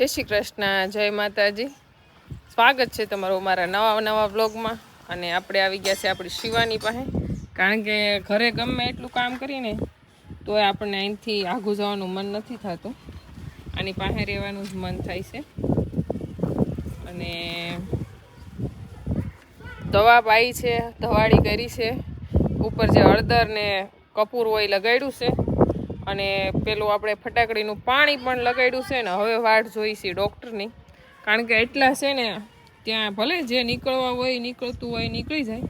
જય શ્રી કૃષ્ણ, જય માતાજી. સ્વાગત છે તમારું મારા નવા નવા બ્લોગમાં અને આપણે આવી ગયા છે આપણી શિવાની પાસે. કારણ કે ઘરે ગમે એટલું કામ કરીને, તોય આપણને અહીંથી આઘું જવાનું મન નથી થતું. આની પાસે રહેવાનું જ મન થાય છે. અને દવા પાઈ છે, ધવાળી કરી છે. ઉપર જે હળદર ને કપૂર હોય લગાડ્યું છે. અને પેલું આપણે ફટાકડીનું પાણી પણ લગાડ્યું છે ને, હવે વાટ જોઈ છે ડૉક્ટરની. કારણ કે એટલા છે ને, ત્યાં ભલે જે નીકળવા હોય, નીકળતું હોય, નીકળી જાય.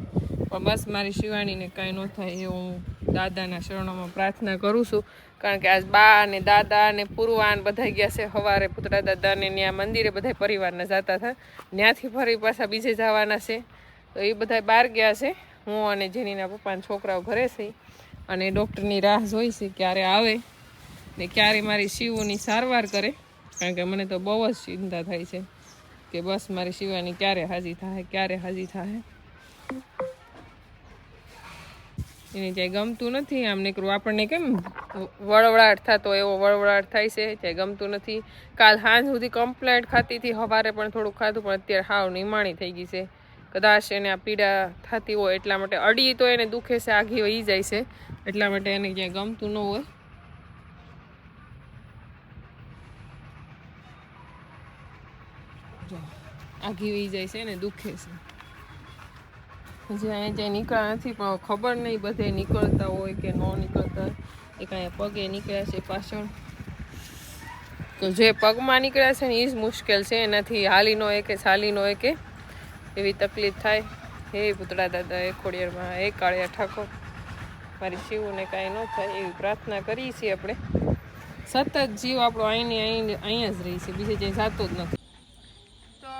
પણ બસ મારી શિવાણીને કાંઈ ન થાય એ હું દાદાના શરણોમાં પ્રાર્થના કરું છું. કારણ કે આજ બા અને દાદા અને પૂર્વા ને બધા ગયા છે સવારે. પુતળા દાદાને ત્યાં મંદિરે બધા પરિવારના જતા હતા. ત્યાંથી ફરી પાછા બીજે જવાના છે. તો એ બધા બહાર ગયા છે. હું અને જેનીના પપ્પાના છોકરાઓ ઘરે છે. અને ડૉક્ટરની રાહ જોઈ છે ક્યારે આવે ને ક્યારે મારી શિવની સારવાર કરે. કારણ કે મને તો બહુ જ ચિંતા થાય છે કે બસ મારી શિવાની ક્યારે હાજી થાય, ક્યારે હાજી થાય. એને ત્યાં ગમતું નથી. આમ નીકળું આપણને કેમ વળવળાટ થતો એવો વળવળાટ થાય છે ત્યાં ગમતું નથી. કાલ સાંજ સુધી કમ્પ્લેન્ટ ખાતી હતી, સવારે પણ થોડુંક ખાધું, પણ અત્યારે હાવ નિમાણી થઈ ગઈ છે. કદાચ એને આ પીડા થતી હોય એટલા માટે અડી તો એને દુખે છે, આઘી વહી જાય છે. એટલા માટે એને ક્યાંય ગમતું ન હોય. આઘી વહી જાય છે, એને દુખે છે. અહીંયા જ્યાં નીકળ્યા નથી, પણ ખબર નહીં, બધે નીકળતા હોય કે ન નીકળતા. એ કાંઈ પગે નીકળ્યા છે પાછળ. તો જે પગમાં નીકળ્યા છે ને એ જ મુશ્કેલ છે. એનાથી હાલી ન હોય કે ચાલી ન એવી તકલીફ થાય. હે પૂતળા દાદા, એ ખોડિયારમાં એ કાળિયા ઠાકોર, મારી શિવને કાંઈ ન થાય એવી પ્રાર્થના કરીએ છીએ આપણે. સતત જીવ આપણો અહીં અહીં અહીંયા જ રહી છે, બીજે ક્યાંય જતો જ નથી. તો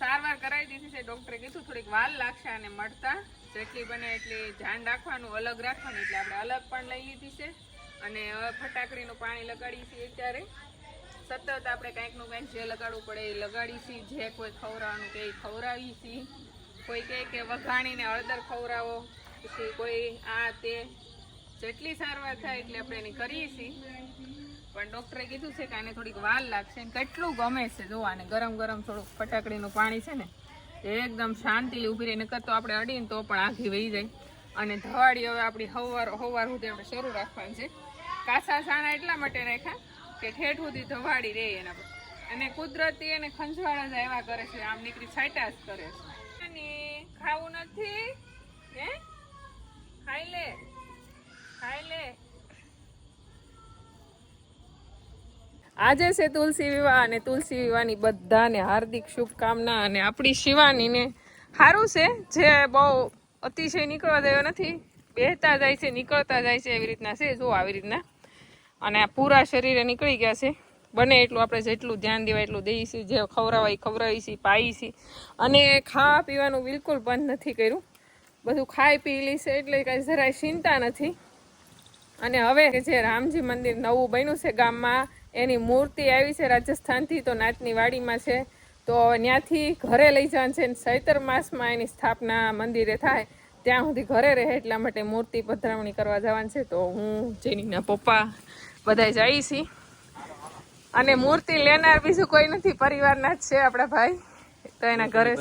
સારવાર કરાવી દીધી છે, ડૉક્ટરે કીધું થોડીક વાર લાગશે અને મળતા. જેટલી બને એટલી ધ્યાન રાખવાનું, અલગ રાખવાનું, એટલે આપણે અલગ પણ લઈ લીધી છે. અને ફટાકડીનું પાણી લગાડીએ છીએ અત્યારે. સતત આપણે કંઈકનું કંઈક જે લગાડવું પડે એ લગાડી છીએ જે કોઈ ખવડાવવાનું કે એ ખવડાવી છીએ કોઈ કહે કે વઘાણીને હળદર ખવડાવો, પછી કોઈ આ તે. જેટલી સારવાર થાય એટલે આપણે એની કરીએ છીએ પણ ડૉક્ટરે કીધું છે કે આને થોડીક વાર લાગશે ને કેટલું ગમે છે જોવાને ગરમ ગરમ થોડુંક ફટાકડીનું પાણી છે ને એકદમ શાંતિથી ઊભી રહીને કરતો આપણે અડીને તો પણ આઘી વહી જાય. અને ધવાડી હવે આપણી હવાર હવાર સુધી આપણે શરૂ રાખવાની છે. કાસા સાણા એટલા માટે રાખ્યા? કે ઠેઠ સુધી ધવાડી રહે એના પર. અને કુદરતી એને ખંજવાળા જ એવા કરે છે, આમ નીકળી છાંટા જ કરે છે. અને ખાવું નથી? હે? ખાઈ લે. ખાઈ લે. આજે છે તુલસી વિવાહ અને તુલસી વિવાહની બધાને હાર્દિક શુભકામના અને આપણી શિવાનીને સારું છે, જે બહુ અતિશય નીકળવા દેવો નથી. બેહતા જાય છે, નીકળતા જાય છે એવી રીતના છે, જો આવી રીતના અને પૂરા શરીરે નીકળી ગયા છે. બને એટલું આપણે જેટલું ધ્યાન દેવાય એટલું દઈશું. જે ખવરાવાય ખવરાવી છીએ પાઈ છીએ અને ખાવા પીવાનું બિલકુલ બંધ નથી કર્યું. બધું ખાઈ પી લી એટલે કાંઈ જરાય ચિંતા નથી. અને હવે જે રામજી મંદિર નવું બન્યું છે ગામમાં, એની મૂર્તિ આવી છે રાજસ્થાનથી, તો નાચની વાડીમાં છે. તો ત્યાંથી ઘરે લઈ જવાનું છે સૈતર માસમાં એની સ્થાપના મંદિરે થાય. ત્યાં સુધી ઘરે રહે એટલા માટે મૂર્તિ પધરાવણી કરવા જવાનું છે. તો હું, જેનીના પપ્પા બધા જઈ છીએ અને મૂર્તિ લેનાર બીજું કોઈ નથી પરિવારના જ છે આપણા ભાઈ. તો એના ઘરે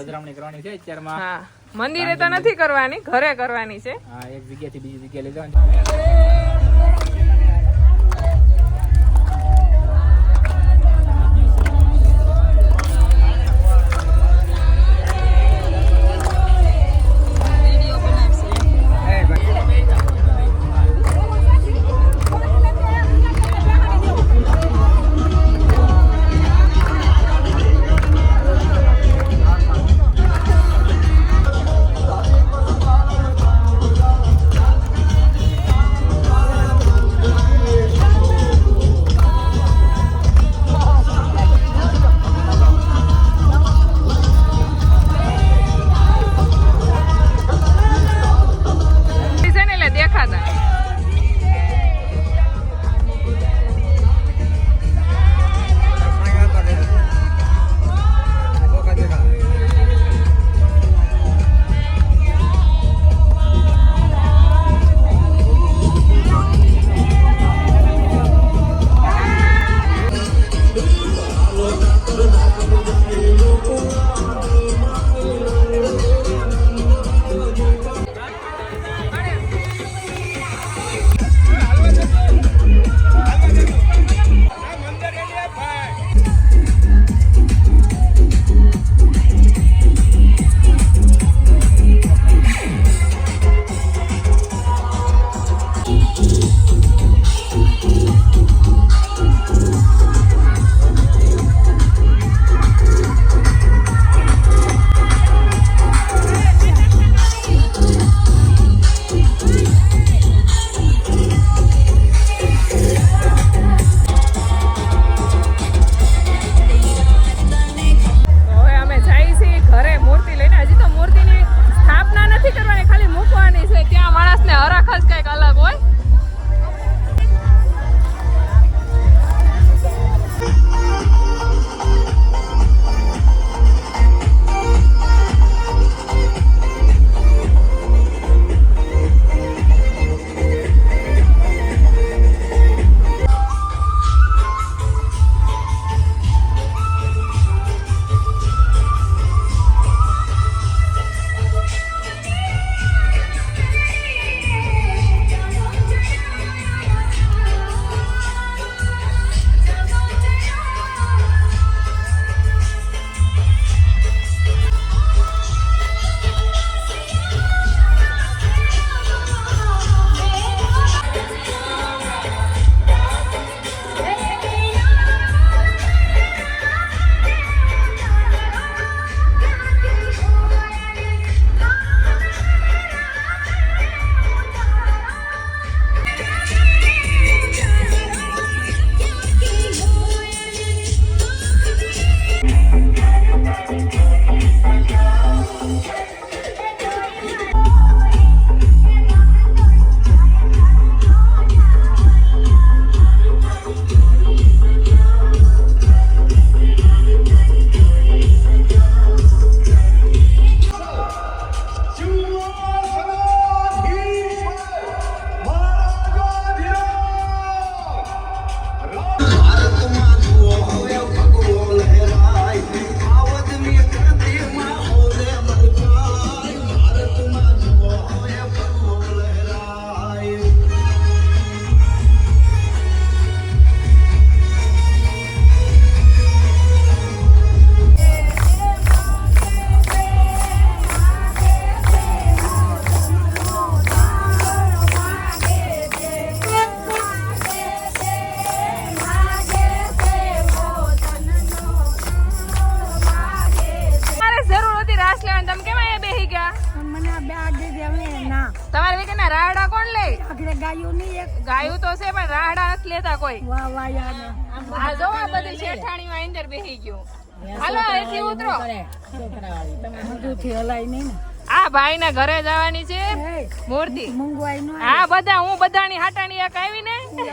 હા. મંદિરે તો નથી કરવાની ઘરે કરવાની છે. હા એક જગ્યાથી બીજી જગ્યાએ લઈ જવાની. ગાયું તો છે પણ રાહડા નથી લેતા કોઈ. વાહ વાહ યાર. આ જો આ બધી શેઠાણીમાં અંદર બેસી ગયું. હાલો એથી ઉતરો. આ ભાઈ ના. ઘરે જવાની છે મૂર્તિ. હા આ બધા હું બધાની હાટાણી એક આવી ને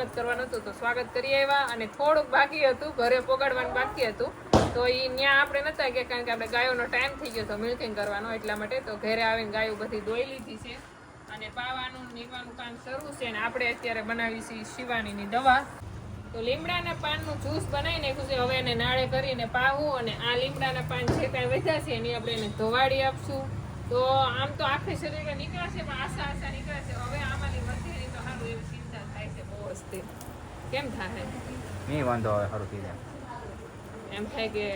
સ્વાગત કરવાનું હતું તો સ્વાગત કરી આવ્યા અને થોડુંક બાકી હતું, ઘરે પોગાડવાનું બાકી હતું. તો એ ત્યાં આપણે નતા ગયા, કારણ કે આપણે ગાયોનો ટાઈમ થઈ ગયો હતો મિલ્કિંગ કરવાનો એટલા માટે. તો ઘરે આવીને ગાયો બધી દોઈ લીધી છે અને પાવાનું નીવાનું કામ શરૂ છે અને આપણે અત્યારે બનાવી છે શિવાનીની દવા. તો લીમડાના પાનનું જ્યુસ બનાવી નાખ્યું છે, હવે એને નાળે કરીને પાવું અને આ લીમડાના પાન જે કાંઈ વધ્યા છે એની આપણે એને ધોવાડી આપશું. તો આમ તો આખે શરીરે નીકળશે, પણ આશા આશા નીકળશે. હવે આમાંની વધેલી તો સારું એવી ચિંતા થાય છે કેમ થાય? નહીં વાંધો આવે સારું થઈ જાય. એમ થાય કે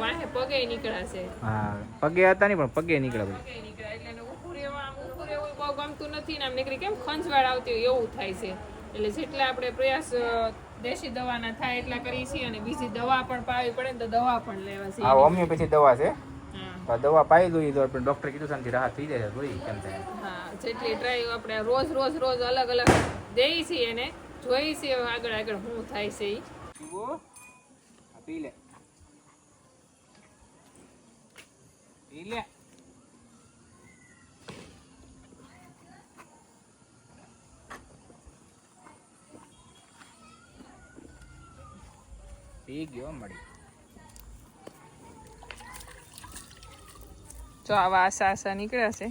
વાહે પગે નીકળાશે. હા પગે હતા નહીં પણ પગે નીકળે પગે નીકળે એટલે એને રહેવા ઊભું રહેવું બહુ ગમતું નથી ને આમ નીકળી કેમ ખંજવાળ આવતી હોય એવું થાય છે. એટલે જેટલા આપણે પ્રયાસ દેશી દવાના થાય એટલા કરીએ છીએ અને બીજી દવા પણ પાવી પડે ને તો દવા પણ લેવા છે. હા હોમિયોપેથી દવા છે. દવા પાઈ દઈએ તો આપણે ડોક્ટર કીધું શાંતિ રાહત થઈ જાય જોઈ કેમ થાય? હા જેટલી ટ્રાય આપણે રોજ રોજ રોજ અલગ અલગ દઈએ છીએ એને જોઈએ છે આગળ આગળ શું થાય છે ઈ. પી લે. પી લે. પી ગયો મળી. જો આવા આશા આશા નીકળ્યા છે.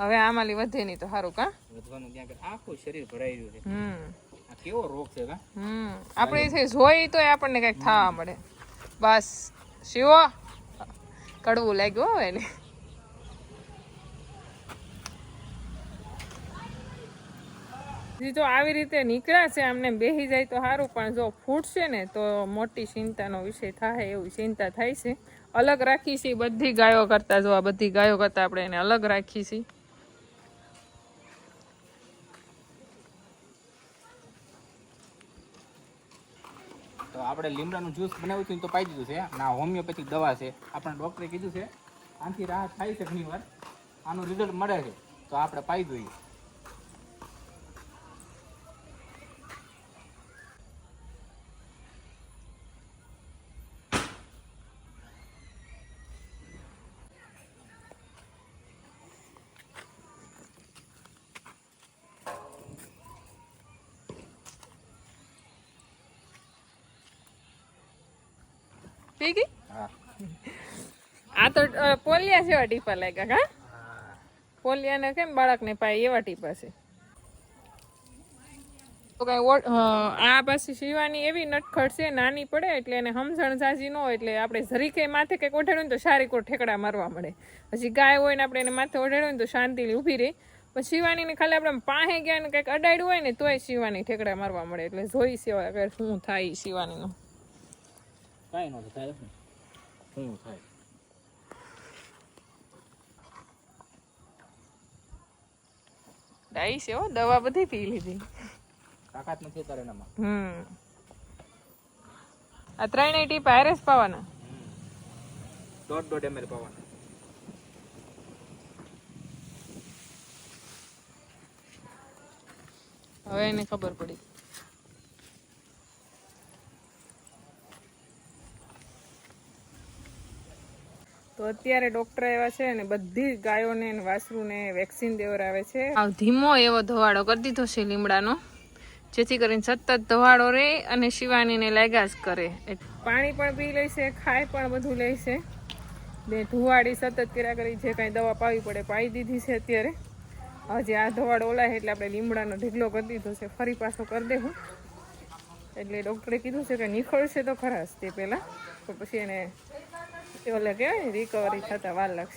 હવે આમાં વધે નહીં તો સારું કા? વધવાનું ત્યાં આગળ આખું શરીર ભરાઈ રહ્યું છે. હમ. કેવો રોગ છે હમ આપણે છે જોઈ તો આપણને કંઈક થવા મળે. બસ શિવો. કડવું લાગ્યું એને. તો આવી રીતે નીકળ્યા છે આમને બેસી જાય તો સારું પણ જો ફૂટશે ને તો મોટી ચિંતાનો વિષય થાય એવી ચિંતા થાય છે. અલગ રાખી છે બધી ગાયો કરતા જો આ બધી ગાયો કરતા આપણે એને અલગ રાખી છીએ આપણે લીમડાનું જ્યુસ બનાવ્યું હતું તો પાઈ દીધું છે. ના, હોમિયોપેથિક દવા છે. આપણે ડૉક્ટરે કીધું છે, આનાથી રાહત થાય છે ઘણીવાર. આનું રિઝલ્ટ મળે છે. તો આપણે પાઈ દઈએ પી ગઈ આ તો પોલિયા જેવા ટીપા લાગ્યા કા? પોલિયાને કેમ બાળકને પાય એવા ટીપા છે? તો કઈ આ પાછી શિવાની એવી નટખટ છે નાની પડે એટલે એને સમજણ ઝાઝી ન હોય એટલે આપણે જરીકે માથે કંઈક ઓઢાડ્યું ને તો સારી કોઈ ઠેકડા મારવા મળે. પછી ગાય હોય ને આપણે એને માથે ઓઢાડ્યું ને તો શાંતિથી ઊભી રહી. પછી શિવાનીને ખાલી આપણે પાસે ગયા ને કંઈક અડાડ્યું હોય ને તોય શિવાની ઠેકડા મારવા મળે. એટલે જોઈ સેવા કે શું થાય શિવાનીનું. કાંઈ નહોતું થાય શું થાય ડાઈ છે હો દવા બધી પી લીધી તાકાત નથી અત્યારે એનામાં હમ આ ત્રણેય ટીપ આયરસ પાવાના દોઢ દોઢ એમએલ પાવાના હવે એને ખબર પડી તો અત્યારે ડોક્ટર આવ્યા છે અને બધી ગાયોને વાસરુને વેક્સિન દેવરાવે છે. ધીમો એવો ધવાડો કરી દીધો છે લીમડાનો. જેથી કરીને સતત ધવાડો રહે અને શિવાનીને લાગ્યા જ કરે. એટલે પાણી પણ પી લેશે ખાય પણ બધું લેશે બે ધુવાડી સતત કર્યા કરી જે કાંઈ દવા પાવી પડે પાવી દીધી છે અત્યારે. હજી આ ધવાડો ઓલાય એટલે આપણે લીમડાનો ઢીકલો કરી દીધો છે. ફરી પાછો કરી દેવું એટલે ડૉક્ટરે કીધું છે કે નીકળશે તો ખરાશ તે પહેલાં. તો પછી એને ઓલે કહેવાય ને રિકવરી થતાં વાર લાગશે.